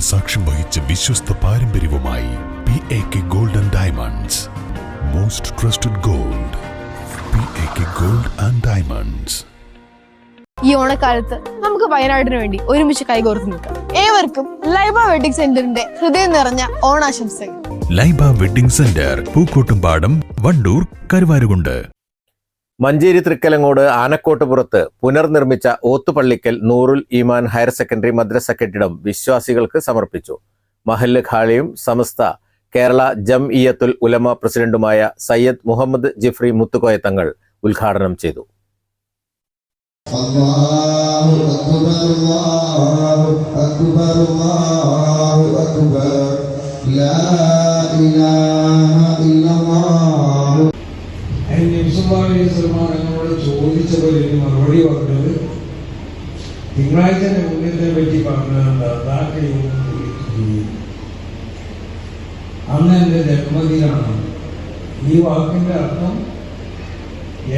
സാക്ഷ്യം വഹിച്ച വിശ്വസ്ത പാരമ്പര്യവുമായി P A K gold and diamonds most trusted gold P A K gold and diamonds ഈ ഓണക്കാലത്ത് നമുക്ക് വയനാടിന് വേണ്ടി ഒരുമിച്ച് കൈകോർത്ത് നിൽക്കാം. ഏവർക്കും ലൈബ വെഡിങ് സെന്ററിന്റെ ഹൃദയം നിറഞ്ഞ ഓണാശംസകൾ. Laiba wedding centre Pookkottumpadam Wandoor Karuvarakundu. Manjeri Thrikkalangode ആനക്കോട്ടുപുറത്ത് പുനർനിർമ്മിച്ച ഓത്തുപള്ളിക്കൽ നൂറുൽ ഈമാൻ ഹയർ സെക്കൻഡറി മദ്രസ കെട്ടിടം വിശ്വാസികൾക്ക് സമർപ്പിച്ചു മഹല്ല് ഖാളിയും സമസ്ത കേരള ജം ഇയത്തുൽ ഉലമ പ്രസിഡന്റുമായ സയ്യദ് മുഹമ്മദ് ജിഫ്രി മുത്തുകോയ തങ്ങൾ ഉദ്ഘാടനം ചെയ്തു الله أكبر الله أكبر الله أكبر لا إله إلا الله അതിന് എന്നോട് ചോദിച്ചപ്പോൾ എനിക്ക് മറുപടി പറഞ്ഞത് തിങ്കളാഴ്ച മൂല്യത്തെ പറ്റി പറഞ്ഞത് അന്ന് എന്റെ ജന്മദിനാണ്. ഈ വാക്കിന്റെ അർത്ഥം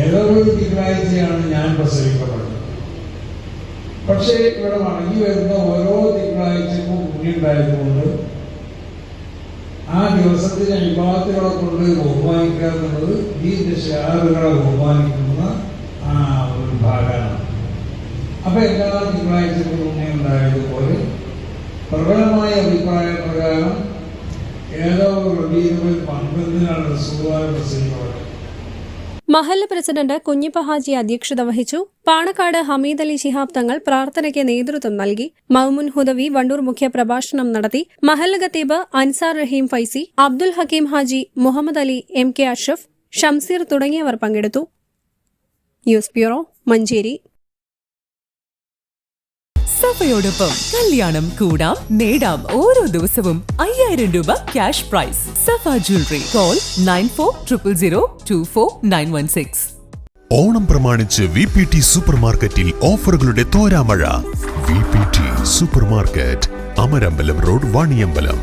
ഏതൊരു തിങ്കളാഴ്ചയാണ് ഞാൻ പ്രസവിക്കപ്പെട്ടത്. പക്ഷേ ഇവിടെ മടങ്ങി വരുന്ന ഓരോ തിങ്കളാഴ്ചക്കും പുണ്യുണ്ടായതുകൊണ്ട് ആ ദിവസത്തിലെ വിഭാഗത്തികളെ കൊണ്ട് ബഹുമാനിക്കുക എന്നുള്ളത് ഈ ഷെയറുകളെ ബഹുമാനിക്കുന്ന ആ ഒരു ഭാഗമാണ്. അപ്പൊ എല്ലാ തിങ്കളാഴ്ചക്കും ഉണ്ടായതുപോലെ? പ്രബലമായ അഭിപ്രായ പ്രകാരം ഏതോ റബീനുകൾ പന്ത്രണ്ടിനാണ് സുഖമായ പ്രസംഗിക്കുന്നത് മഹല്ല് പ്രസിഡന്റ് കുഞ്ഞിപ്പ ഹാജി അധ്യക്ഷത വഹിച്ചു. പാണക്കാട് ഹമീദ് അലി ശിഹാബ് തങ്ങൾ പ്രാർത്ഥനയ്ക്ക് നേതൃത്വം നൽകി. മൗമുൻ ഹുദവി വണ്ടൂർ മുഖ്യ പ്രഭാഷണം നടത്തി. മഹൽ ഖത്തീബ് അൻസാർ റഹീം ഫൈസി അബ്ദുൽ ഹക്കീം ഹാജി മുഹമ്മദ് അലി എം കെ അഷ്റഫ് ഷംസീർ തുടങ്ങിയവർ പങ്കെടുത്തു. News bureau Manjeri. സഫയോടൊപ്പം കല്യാണം കൂടാം നേടാം ഓരോ ദിവസവും അയ്യായിരം രൂപ cash prize. Safa jewellery. Call nine four triple zero two four nine one six. Onam പ്രമാണിച്ച് വി പി ടി സൂപ്പർ മാർക്കറ്റിൽ ഓഫറുകളുടെ തോരാമഴ. V P T super market Amarambalam road Vaniyambalam.